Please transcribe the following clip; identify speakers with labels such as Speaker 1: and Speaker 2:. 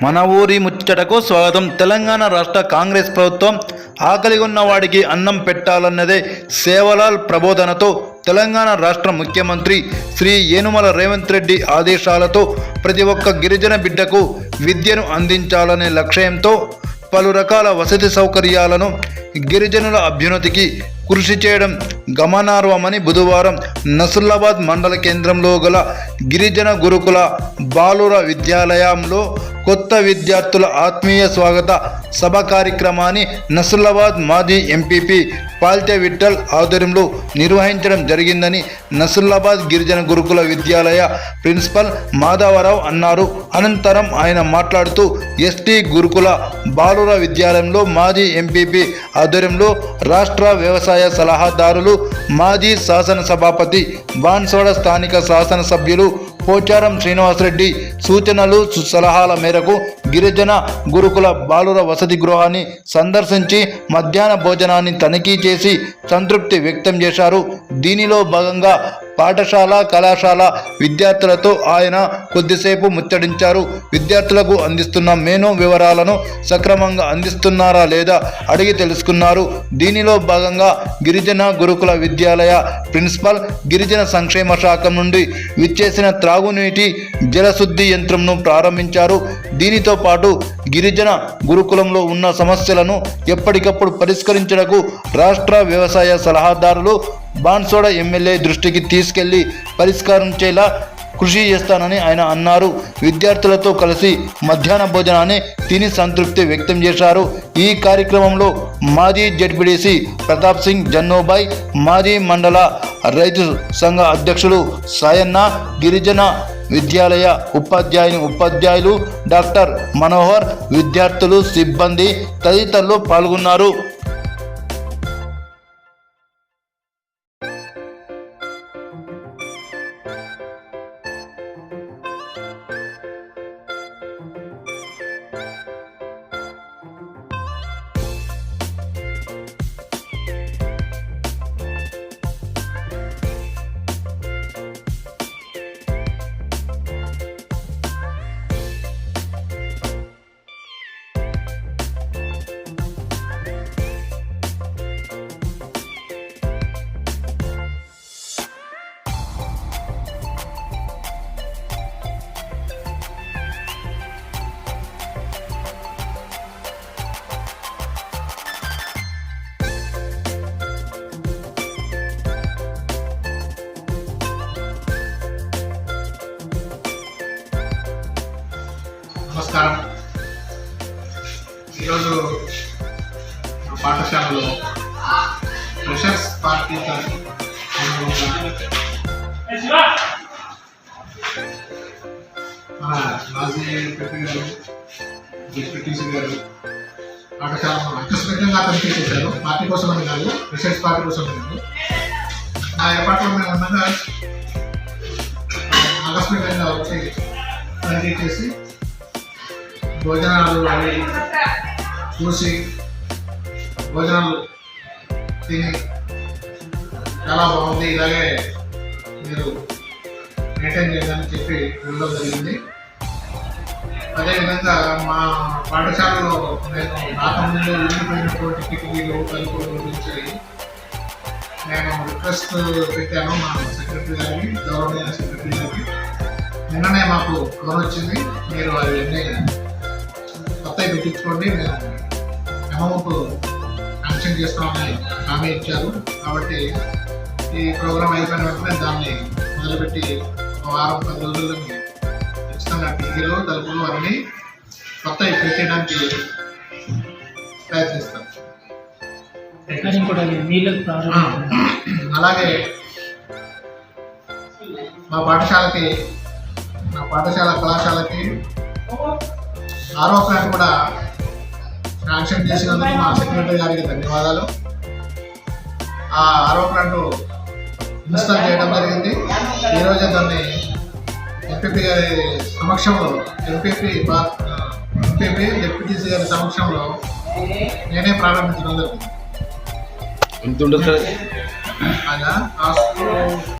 Speaker 1: మన ఊరి ముచ్చటకు స్వాగతం. తెలంగాణ రాష్ట్ర కాంగ్రెస్ ప్రభుత్వం ఆకలి ఉన్న వాడికి అన్నం పెట్టాలన్నదే సేవలాల్ ప్రబోధనతో తెలంగాణ రాష్ట్ర ముఖ్యమంత్రి శ్రీ ఏనుమల రేవంత్ రెడ్డి ఆదేశాలతో ప్రతి ఒక్క గిరిజన బిడ్డకు విద్యను అందించాలనే లక్ష్యంతో పలు రకాల వసతి సౌకర్యాలను గిరిజనుల అభ్యున్నతికి కృషి చేయడం గమనార్హమని బుధవారం నసుల్లాబాద్ మండల కేంద్రంలో గల గిరిజన గురుకుల బాలుర విద్యాలయంలో కొత్త విద్యార్థుల ఆత్మీయ స్వాగత సభ కార్యక్రమాన్ని నసుల్లాబాద్ మాజీ ఎంపీపీ పాల్తే విఠల్ ఆధ్వర్యంలో నిర్వహించడం జరిగిందని నసుల్లాబాద్ గిరిజన గురుకుల విద్యాలయ ప్రిన్సిపల్ మాధవరావు అన్నారు. అనంతరం ఆయన మాట్లాడుతూ ఎస్టీ గురుకుల బాలుర విద్యాలయంలో మాజీ ఎంపీపీ ఆధ్వర్యంలో రాష్ట్ర వ్యవసాయ సలహాదారులు మాజీ శాసనసభాపతి బాన్సోడ స్థానిక శాసనసభ్యులు పోచారం శ్రీనివాసరెడ్డి సూచనలు సలహాల మేరకు గిరిజన గురుకుల బాలుర వసతి గృహాన్ని సందర్శించి మధ్యాహ్న భోజనాన్ని తనిఖీ చేసి సంతృప్తి వ్యక్తం చేశారు. దీనిలో భాగంగా పాఠశాల కళాశాల విద్యార్థులతో ఆయన కొద్దిసేపు ముచ్చడించారు విద్యార్థులకు అందిస్తున్న మెనూ వివరాలను సక్రమంగా అందిస్తున్నారా లేదా అడిగి తెలుసుకున్నారు. దీనిలో భాగంగా గిరిజన గురుకుల విద్యాలయ ప్రిన్సిపల్ గిరిజన సంక్షేమ శాఖ నుండి విచ్చేసిన త్రాగునీటి జలశుద్ధి యంత్రంను ప్రారంభించారు. దీనితో పాటు గిరిజన గురుకులంలో ఉన్న సమస్యలను ఎప్పటికప్పుడు పరిష్కరించడకు రాష్ట్ర వ్యవసాయ సలహాదారులు బాన్సోడ ఎమ్మెల్యే దృష్టికి తీసుకెళ్ళి పరిష్కరించేలా కృషి చేస్తానని ఆయన అన్నారు. విద్యార్థులతో కలిసి మధ్యాహ్న భోజనాన్ని తిని సంతృప్తి వ్యక్తం చేశారు. ఈ కార్యక్రమంలో మాజీ జడ్పీడీసీ ప్రతాప్ సింగ్ జన్నోబాయ్ మాజీ మండల రైతు సంఘ అధ్యక్షులు సాయన్న గిరిజన విద్యాలయ ఉపాధ్యాయుని ఉపాధ్యాయులు డాక్టర్ మనోహర్ విద్యార్థులు సిబ్బంది తదితరులు పాల్గొన్నారు.
Speaker 2: నమస్కారం. ఈరోజు మా పాఠశాలలో ఫ్రెషర్స్ పార్టీ మన మాజీ ఎంపీ గారు డిప్యూటీసీ గారు పాఠశాలను అకస్మికంగా తనిఖీ చేశారు. పార్టీ కోసం అని కాదు ఫ్రెషర్స్ పార్టీ కోసం అని కాదు. నా ఏర్పాట్లో మేము ఉండగా ఆకస్మికంగా వచ్చి తనిఖీ చేసి భోజనాలు అవి చూసి భోజనాలు తిని చాలా బాగుంది. ఇలాగే మీరు మెయింటైన్ చేయాలని చెప్పి ఉండడం జరిగింది. అదేవిధంగా మా పాఠశాలలో నేను రాకముందు ఉండిపోయినటువంటి కిటికీలు తలుపుల గురించి నేను రిక్వెస్ట్ పెట్టాను మా సెక్రటరీ గారికి గవర్నమెంట్ సెక్రటరీ గారికి. నిన్ననే మాకు ఫోన్ వచ్చింది. మీరు అది పెట్టించుకోండి అమౌంట్ శాంక్షన్ చేస్తామని హామీ ఇచ్చారు. కాబట్టి ఈ ప్రోగ్రామ్ అయిపోయిన వెంటనే దాన్ని మొదలుపెట్టి వారం పది రోజుల్లో ఖచ్చితంగా టీవీలు తలుపులు అన్నీ కొత్తవి పెట్టడానికి ప్రయత్నిస్తాం. అలాగే మా పాఠశాలకి మా పాఠశాల కళాశాలకి ఆరో ప్లాన్ కూడా శాంక్షన్ చేసినందుకు మా సెక్రటరీ గారికి ధన్యవాదాలు. ఆ ఆరో ప్లాంట్ ఇన్స్టాల్ చేయడం జరిగింది. ఈరోజే దాన్ని ఎంపీపీ గారి సమక్షంలో ఎంపీపీ ఎంపీపీ డిప్యూటీసీ గారి సమక్షంలో నేనే ప్రారంభించడం జరిగింది.
Speaker 1: ఎంత ఉంటుంది సార్?